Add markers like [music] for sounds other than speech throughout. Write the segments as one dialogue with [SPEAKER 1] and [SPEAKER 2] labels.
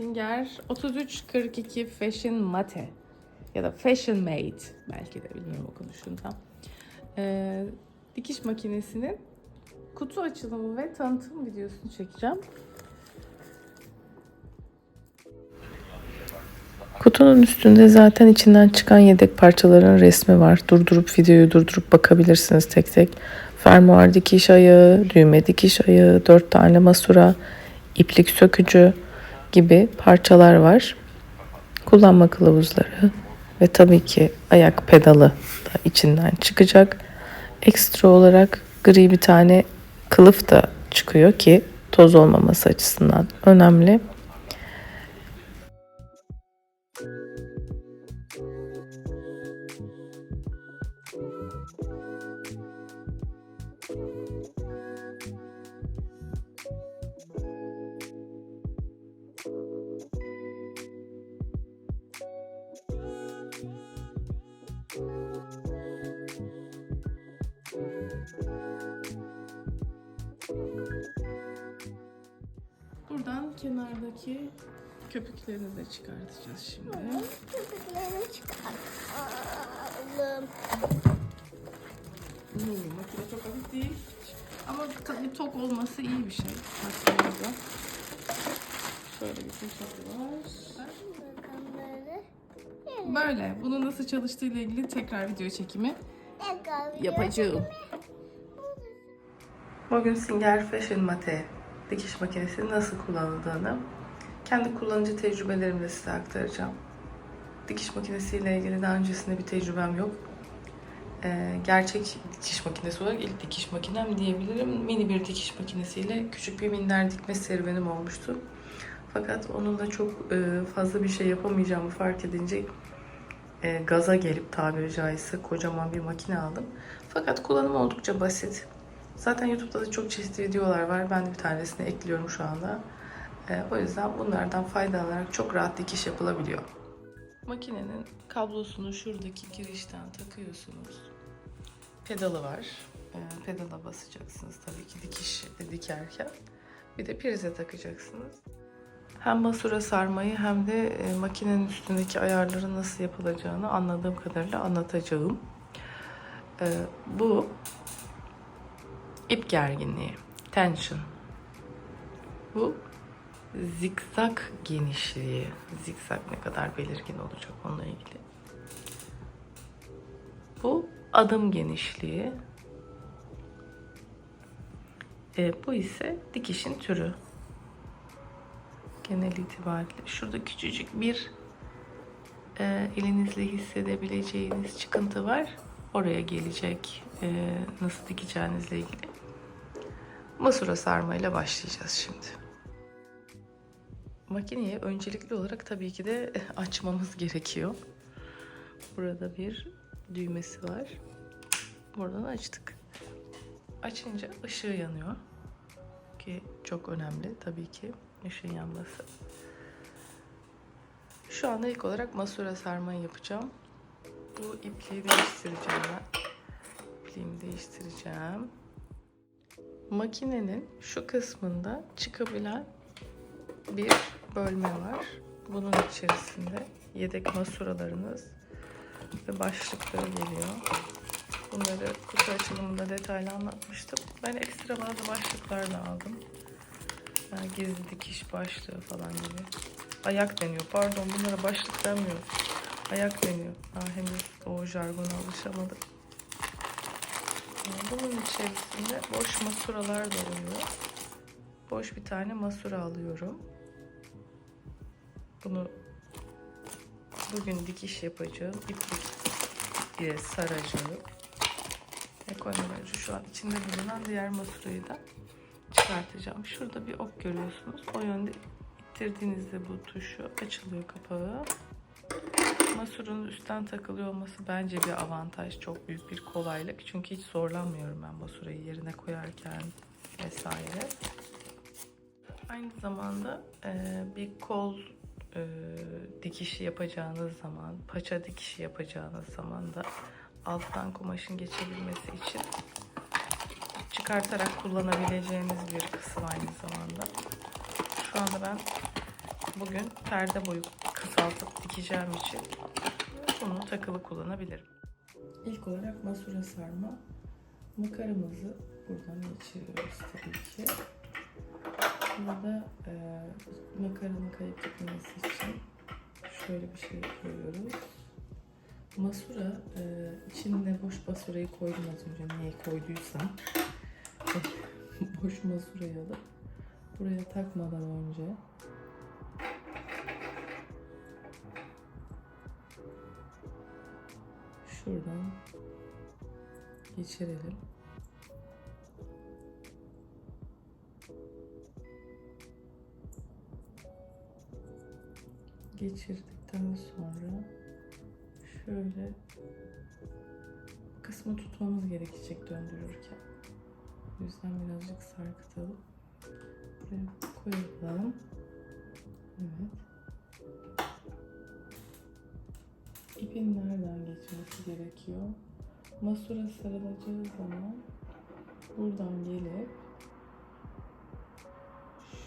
[SPEAKER 1] Singer 3342 Fashion Mate ya da Fashion Made belki de bilmiyorum okunuşundan. Ee, dikiş makinesinin kutu açılımı ve tanıtım videosunu çekeceğim. Kutunun üstünde zaten içinden çıkan yedek parçaların resmi var. Durdurup videoyu durdurup bakabilirsiniz tek tek. Fermuar dikiş ayağı, düğme dikiş ayağı, dört tane masura, iplik sökücü gibi parçalar var. Kullanma kılavuzları ve tabii ki ayak pedalı da içinden çıkacak. Ekstra olarak gri bir tane kılıf da çıkıyor ki toz olmaması açısından önemli. Kenardaki köpükleri de çıkartacağız şimdi.
[SPEAKER 2] Köpüklerini çıkartalım.
[SPEAKER 1] Hmm, makine çok hafif değil. Ama tabii tok olması iyi bir şey. Baktığımızda. Şöyle bir fırsatı var. Böyle. Bunun nasıl çalıştığı ile ilgili tekrar video çekimi
[SPEAKER 2] tekrar video
[SPEAKER 1] yapacağım. Bugün Singer Fashion Mate dikiş makinesinin nasıl kullanıldığını kendi kullanıcı tecrübelerimle size aktaracağım. Dikiş makinesiyle ilgili daha öncesinde bir tecrübem yok. Ee, gerçek dikiş makinesi olarak ilk dikiş makinem diyebilirim. Mini bir dikiş makinesiyle küçük bir minder dikme serüvenim olmuştu. Fakat onunla çok e, fazla bir şey yapamayacağımı fark edince e, gaza gelip tabiri caizse kocaman bir makine aldım. Fakat kullanımı oldukça basit. Zaten YouTube'da da çok çeşitli videolar var. Ben de bir tanesini ekliyorum şu anda. E, o yüzden bunlardan faydalanarak çok rahat dikiş yapılabiliyor. Makinenin kablosunu şuradaki girişten takıyorsunuz. Pedalı var. E, pedala basacaksınız tabii ki dikiş dikerken. Bir de prize takacaksınız. Hem masura sarmayı hem de e, makinenin üstündeki ayarları nasıl yapılacağını anladığım kadarıyla anlatacağım. E, bu ip gerginliği, tension. Bu zikzak genişliği. Zikzak ne kadar belirgin olacak onunla ilgili. Bu adım genişliği. E, bu ise dikişin türü genel itibariyle. Şurada küçücük bir e, elinizle hissedebileceğiniz çıkıntı var. Oraya gelecek e, nasıl dikeceğinizle ilgili. Masura sarmayla başlayacağız şimdi. Makineyi öncelikli olarak tabii ki de [laughs] açmamız gerekiyor. Burada bir düğmesi var. Buradan açtık. Açınca ışığı yanıyor. Ki çok önemli tabii ki ışığın yanması. Şu anda ilk olarak masura sarmayı yapacağım. Bu ipliği değiştireceğim ben. İpliğimi değiştireceğim. Makinenin şu kısmında çıkabilen bir bölme var. Bunun içerisinde yedek masuralarınız ve başlıkları geliyor. Bunları kutu açılımında detaylı anlatmıştım. Ben ekstra bazı başlıklar da aldım. Yani gizli dikiş başlığı falan gibi. Ayak deniyor. Pardon bunlara başlık denmiyor. Ayak deniyor. Daha henüz o jargona alışamadım. Bunun içerisinde boş masuralar da oluyor. Boş bir tane masura alıyorum. Bunu bugün dikiş yapacağım. İplik ile saracağım. Önce şu an içinde bulunan diğer masurayı da çıkartacağım. Şurada bir ok görüyorsunuz. O yönde ittirdiğinizde bu tuşu açılıyor kapağı. Masurun üstten takılıyor olması bence bir avantaj. Çok büyük bir kolaylık. Çünkü hiç zorlanmıyorum ben masurayı yerine koyarken vesaire. Aynı zamanda e, bir kol e, dikişi yapacağınız zaman, paça dikişi yapacağınız zaman da alttan kumaşın geçebilmesi için çıkartarak kullanabileceğiniz bir kısım aynı zamanda. Şu anda ben bugün perde boyu kısaltıp dikeceğim için bunu takılı kullanabilirim. İlk olarak masura sarma makaramızı buradan geçiriyoruz tabii ki. Burada e, makaranın kayıp gitmemesi için şöyle bir şey koyuyoruz. Masura e, içine boş masurayı koydum az önce niye koyduysam. [laughs] boş masurayı alıp buraya takmadan önce şuradan geçirelim. Geçirdikten sonra şöyle kısmı tutmamız gerekecek döndürürken. O yüzden birazcık sarkıtalım. Buraya koyalım. Evet. İpin nereden geçmesi gerekiyor? Masura sarılacağı zaman buradan gelip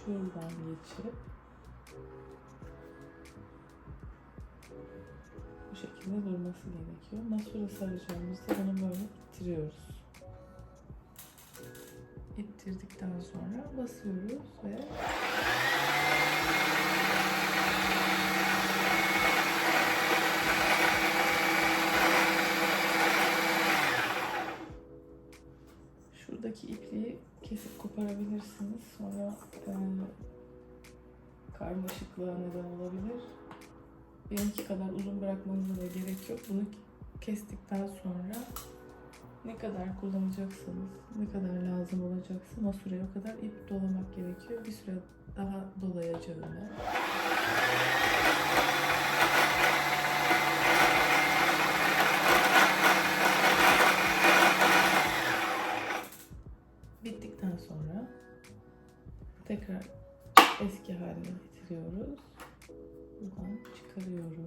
[SPEAKER 1] şuradan geçip bu şekilde durması gerekiyor. Masura saracağımızda bunu böyle ittiriyoruz. İttirdikten sonra basıyoruz ve Şuradaki ipliği kesip koparabilirsiniz. Sonra e, karmaşıklığa neden olabilir. Benimki kadar uzun bırakmanıza da gerek yok. Bunu kestikten sonra ne kadar kullanacaksanız, ne kadar lazım olacaksa o süreye o kadar ip dolamak gerekiyor. Bir süre daha dolayacağını. Tekrar eski haline getiriyoruz. Buradan çıkarıyoruz.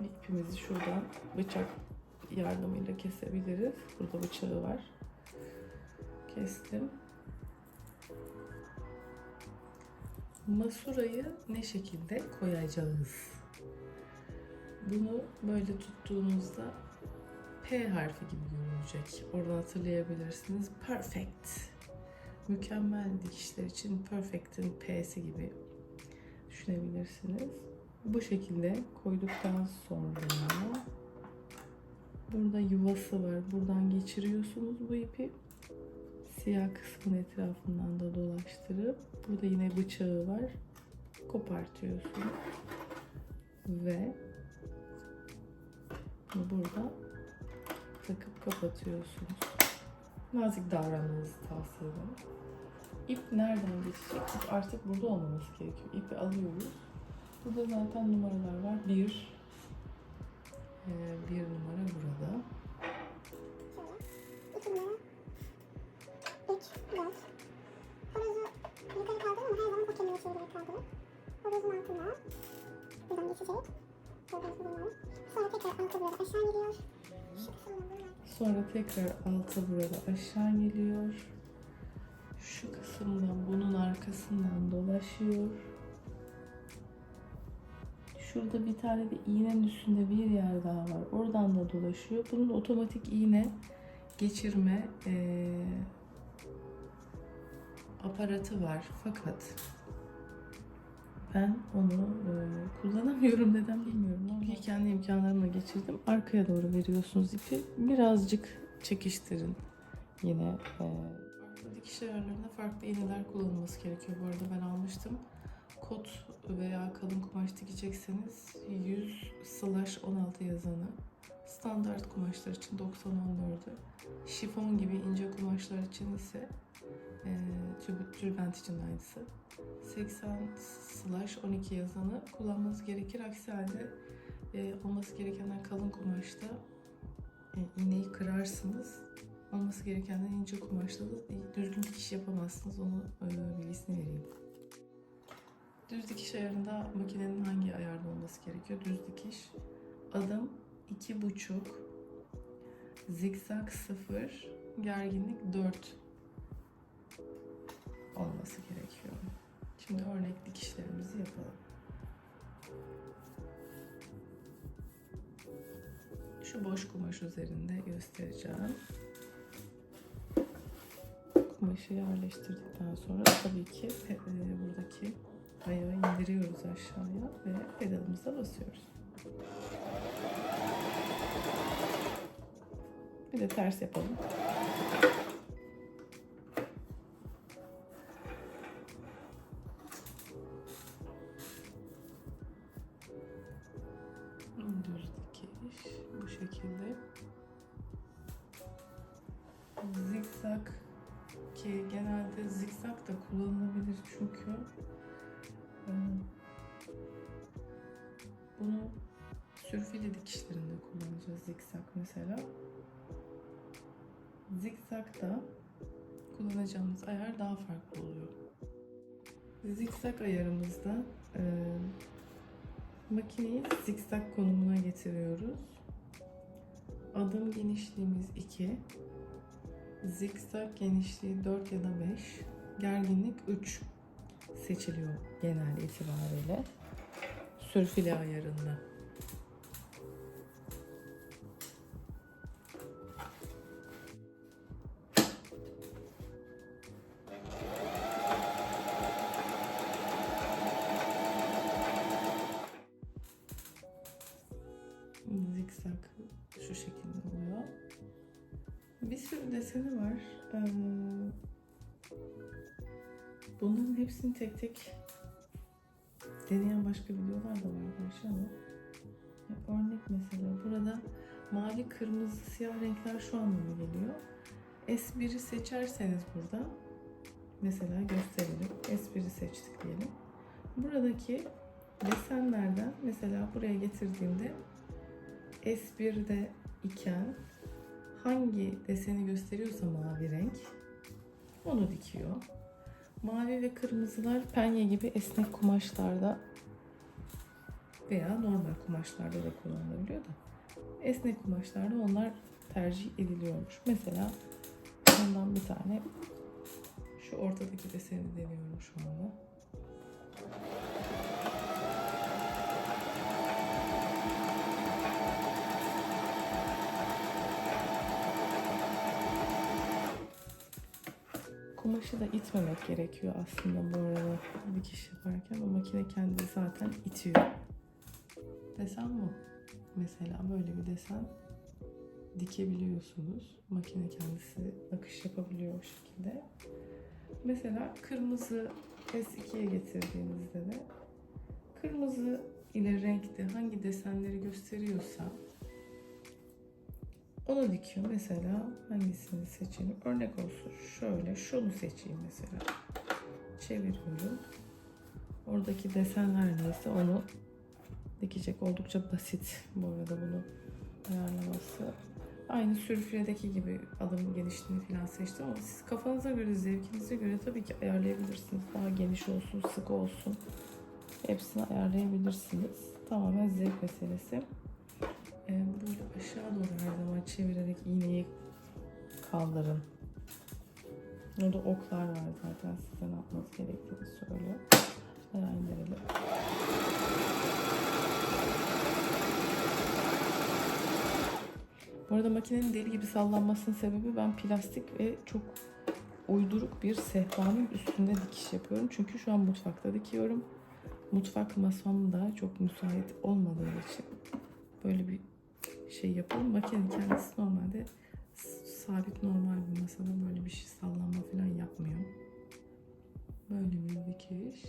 [SPEAKER 1] İpimizi şuradan bıçak yardımıyla kesebiliriz. Burada bıçağı var. Kestim. Masurayı ne şekilde koyacağız? Bunu böyle tuttuğunuzda P harfi gibi görünecek. Oradan hatırlayabilirsiniz. Perfect. Mükemmel dikişler için perfect'in P'si gibi düşünebilirsiniz. Bu şekilde koyduktan sonra burada yuvası var. Buradan geçiriyorsunuz bu ipi. Siyah kısmın etrafından da dolaştırıp burada yine bıçağı var. Kopartıyorsunuz. Ve burada takıp kapatıyorsunuz. Nazik davranmanızı tavsiye ederim. İp nereden geçecek? İp artık burada olmaması gerekiyor. İpi alıyoruz. Burada zaten numaralar var. Bir, ee, bir numara burada.
[SPEAKER 2] İki numara. Üç, dört. Horozu yukarı kaldırın ama her zaman o kemiği çevirerek kaldırın. Horozun altına. Buradan geçecek. Sonra tekrar böyle aşağı geliyor.
[SPEAKER 1] Sonra tekrar altı burada aşağı geliyor. Şu kısımdan bunun arkasından dolaşıyor. Şurada bir tane de iğnenin üstünde bir yer daha var. Oradan da dolaşıyor. Bunun otomatik iğne geçirme eee, aparatı var. Fakat ben onu eee, kullanamıyorum neden bilmiyorum. Ama kendi imkanlarımla geçirdim. Arkaya doğru veriyorsunuz ipi. Birazcık çekiştirin yine. eee, farklı dikiş ayarlarında farklı iğneler kullanılması gerekiyor. Bu arada ben almıştım. Kot veya kalın kumaş dikecekseniz 100 slash 16 yazanı. Standart kumaşlar için 90-14'ü. Şifon gibi ince kumaşlar için ise e, tüb- tülbent için aynısı. 80 slash 12 yazanı kullanmanız gerekir. Aksi halde e, olması gerekenden kalın kumaşta e, iğneyi kırarsınız. Olması gerekenden ince kumaşta da düzgün dikiş yapamazsınız. Onu e, bilgisini vereyim. Düz dikiş ayarında makinenin hangi ayarda olması gerekiyor. Düz dikiş. Adım iki buçuk. Zikzak sıfır. Gerginlik 4 olması gerekiyor. Şimdi örnek dikişlerimizi yapalım. Şu boş kumaş üzerinde göstereceğim. Kumaşı yerleştirdikten sonra tabii ki buradaki ayağı indiriyoruz aşağıya ve pedalımıza basıyoruz. Bir de ters yapalım. Sürfili dikişlerinde kullanacağız zikzak mesela. Zikzakta kullanacağımız ayar daha farklı oluyor. Zikzak ayarımızda e, makineyi zikzak konumuna getiriyoruz. Adım genişliğimiz 2. Zikzak genişliği 4 ya da 5. Gerginlik 3 seçiliyor genel itibariyle. Sürfile ayarında. Zikzak şu şekilde oluyor. Bir sürü deseni var. Bunların hepsini tek tek deneyen başka videolar da var gerçi ama örnek mesela burada mavi, kırmızı, siyah renkler şu anlama geliyor. S1'i seçerseniz burada mesela gösterelim. S1'i seçtik diyelim. Buradaki desenlerden mesela buraya getirdiğimde S1'de iken hangi deseni gösteriyorsa mavi renk onu dikiyor. Mavi ve kırmızılar penye gibi esnek kumaşlarda veya normal kumaşlarda da kullanılabiliyor da esnek kumaşlarda onlar tercih ediliyormuş. Mesela ondan bir tane şu ortadaki deseni deniyorum şu anda. Kumaşı da itmemek gerekiyor aslında bu arada dikiş yaparken. O makine kendi zaten itiyor. Desen bu. Mesela böyle bir desen dikebiliyorsunuz. Makine kendisi nakış yapabiliyor o şekilde. Mesela kırmızı S2'ye getirdiğinizde de kırmızı ile renkte hangi desenleri gösteriyorsa onu dikiyor. Mesela hangisini seçelim? Örnek olsun. Şöyle şunu seçeyim mesela. Çeviriyorum. Oradaki desenler neyse onu dikecek. Oldukça basit bu arada bunu ayarlaması. Aynı sürfüledeki gibi adım genişliğini falan seçtim ama siz kafanıza göre, zevkinize göre tabii ki ayarlayabilirsiniz. Daha geniş olsun, sık olsun. Hepsini ayarlayabilirsiniz. Tamamen zevk meselesi. Ee, böyle aşağı doğru her zaman çevirerek iğneyi kaldırın. Orada oklar var zaten size ne yapmanız gerektiğini söylüyor. Ayağı indirelim. Bu arada makinenin deli gibi sallanmasının sebebi ben plastik ve çok uyduruk bir sehpanın üstünde dikiş yapıyorum. Çünkü şu an mutfakta dikiyorum. Mutfak masam da çok müsait olmadığı için böyle bir şey yapalım. Makine kendisi normalde sabit normal bir masada böyle bir şey sallanma falan yapmıyor. Böyle bir dikiş.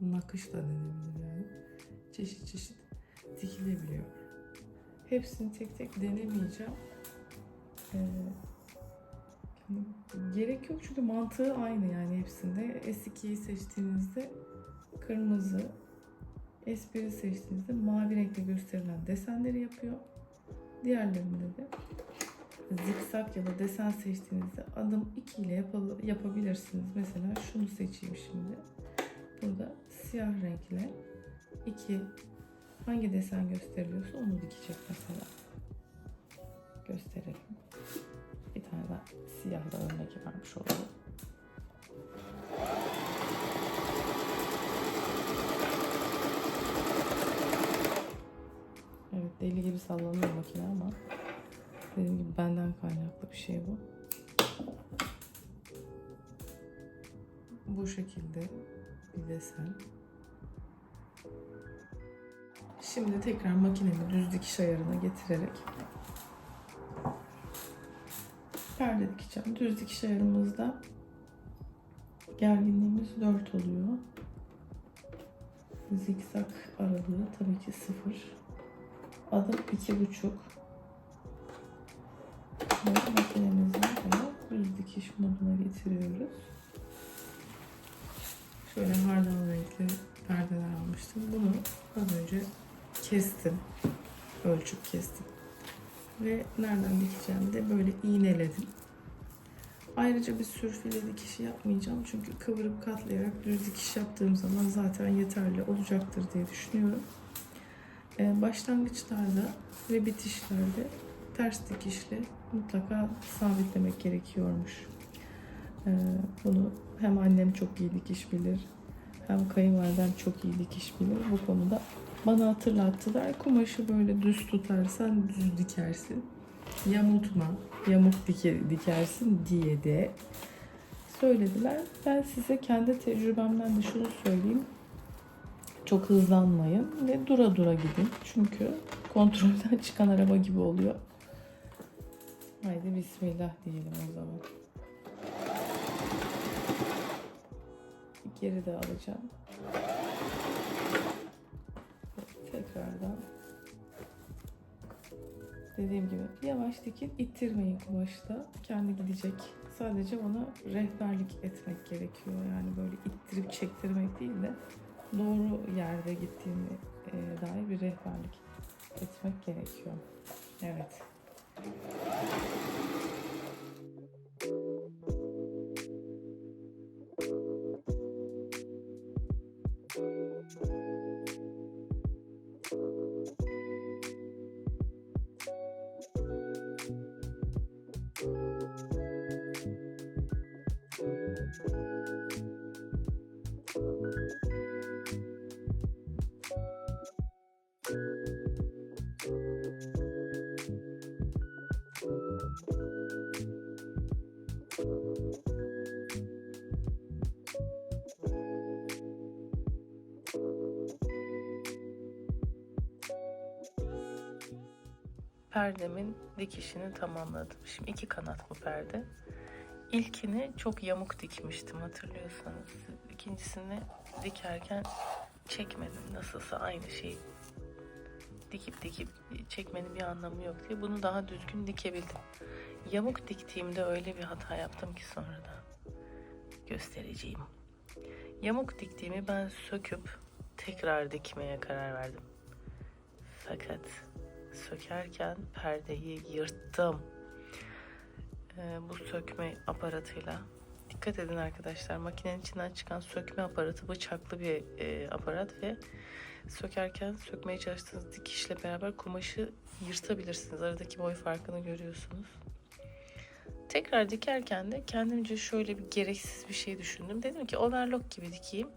[SPEAKER 1] Nakış da denebilir yani. Çeşit çeşit dikilebiliyor. Hepsini tek tek denemeyeceğim. Ee, gerek yok çünkü mantığı aynı yani hepsinde. S2'yi seçtiğinizde kırmızı, S1'i seçtiğinizde mavi renkle gösterilen desenleri yapıyor. Diğerlerinde de zikzak ya da desen seçtiğinizde adım 2 ile yapabilirsiniz. Mesela şunu seçeyim şimdi. Burada siyah renkle İki, hangi desen gösteriliyorsa onu dikecek mesela. Gösterelim. Bir tane daha siyahla örnek vermiş olalım. Deli gibi sallanıyor makine ama dediğim gibi benden kaynaklı bir şey bu. Bu şekilde bir desen. Şimdi tekrar makinemi düz dikiş ayarına getirerek perde dikeceğim. Düz dikiş ayarımızda gerginliğimiz 4 oluyor. Zikzak aralığı tabii ki 0. Adım 2,5. Ve makinemizi de düz dikiş moduna getiriyoruz. Şöyle hardal renkli perdeler almıştım. Bunu az önce kestim. Ölçüp kestim. Ve nereden dikeceğimi de böyle iğneledim. Ayrıca bir sürfile dikişi yapmayacağım. Çünkü kıvırıp katlayarak düz dikiş yaptığım zaman zaten yeterli olacaktır diye düşünüyorum. Ee, başlangıçlarda ve bitişlerde ters dikişle mutlaka sabitlemek gerekiyormuş. Ee, bunu hem annem çok iyi dikiş bilir hem kayınvalidem çok iyi dikiş bilir. Bu konuda bana hatırlattılar. Kumaşı böyle düz tutarsan düz dikersin. Yamultma, yamuk dike, dikersin diye de söylediler. Ben size kendi tecrübemden de şunu söyleyeyim. Çok hızlanmayın ve dura dura gidin. Çünkü kontrolden [laughs] çıkan araba gibi oluyor. Haydi bismillah diyelim o zaman. Geri de alacağım. Tekrardan dediğim gibi yavaş dikin ittirmeyin kumaşta. Kendi gidecek. Sadece ona rehberlik etmek gerekiyor. Yani böyle ittirip çektirmek değil de doğru yerde gittiğini e, dair bir rehberlik etmek gerekiyor. Evet. Perdemin dikişini tamamladım. Şimdi iki kanat bu perde. İlkini çok yamuk dikmiştim hatırlıyorsanız. İkincisini dikerken çekmedim. Nasılsa aynı şey dikip dikip çekmenin bir anlamı yok diye bunu daha düzgün dikebildim. Yamuk diktiğimde öyle bir hata yaptım ki sonradan göstereceğim. Yamuk diktiğimi ben söküp tekrar dikmeye karar verdim. Fakat sökerken perdeyi yırttım. Ee, bu sökme aparatıyla. Dikkat edin arkadaşlar makinenin içinden çıkan sökme aparatı bıçaklı bir e, aparat ve sökerken sökmeye çalıştığınız dikişle beraber kumaşı yırtabilirsiniz. Aradaki boy farkını görüyorsunuz. Tekrar dikerken de kendimce şöyle bir gereksiz bir şey düşündüm. Dedim ki overlock gibi dikeyim.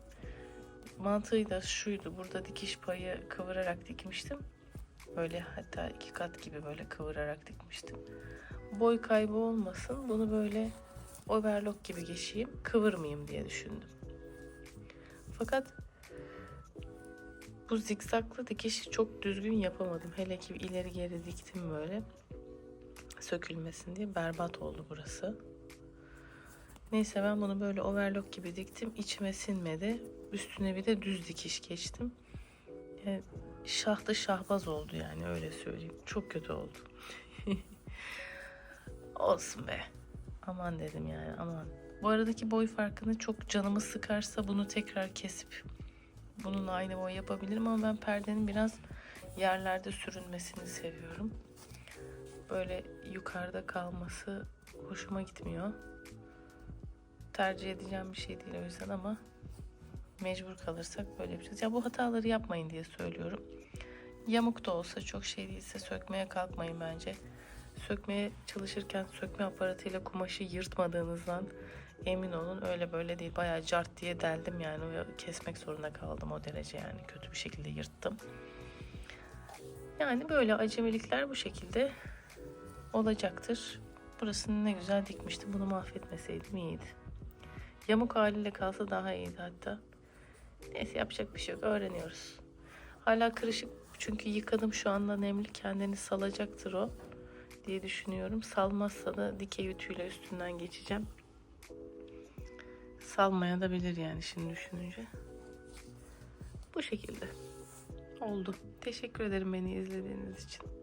[SPEAKER 1] Mantığı da şuydu. Burada dikiş payı kıvırarak dikmiştim. Böyle hatta iki kat gibi böyle kıvırarak dikmiştim. Boy kaybı olmasın. Bunu böyle overlock gibi geçeyim. Kıvırmayayım diye düşündüm. Fakat bu zikzaklı dikişi çok düzgün yapamadım. Hele ki ileri geri diktim böyle. Sökülmesin diye berbat oldu burası. Neyse ben bunu böyle overlock gibi diktim. İçime sinmedi. Üstüne bir de düz dikiş geçtim. Yani şahtı şahbaz oldu yani öyle söyleyeyim. Çok kötü oldu. [laughs] Olsun be. Aman dedim yani aman. Bu aradaki boy farkını çok canımı sıkarsa bunu tekrar kesip bununla aynı boy yapabilirim ama ben perdenin biraz yerlerde sürünmesini seviyorum. Böyle yukarıda kalması hoşuma gitmiyor. Tercih edeceğim bir şey değil o yüzden ama Mecbur kalırsak böyle yapacağız. Ya bu hataları yapmayın diye söylüyorum. Yamuk da olsa çok şey değilse sökmeye kalkmayın bence. Sökmeye çalışırken sökme aparatıyla kumaşı yırtmadığınızdan emin olun. Öyle böyle değil. Bayağı cart diye deldim yani. Kesmek zorunda kaldım o derece yani. Kötü bir şekilde yırttım. Yani böyle acemilikler bu şekilde olacaktır. Burasını ne güzel dikmiştim. Bunu mahvetmeseydim iyiydi. Yamuk haliyle kalsa daha iyiydi hatta. Neyse yapacak bir şey yok. Öğreniyoruz. Hala kırışık çünkü yıkadım şu anda nemli kendini salacaktır o diye düşünüyorum. Salmazsa da dikey ütüyle üstünden geçeceğim. Salmaya da bilir yani şimdi düşününce. Bu şekilde oldu. Teşekkür ederim beni izlediğiniz için.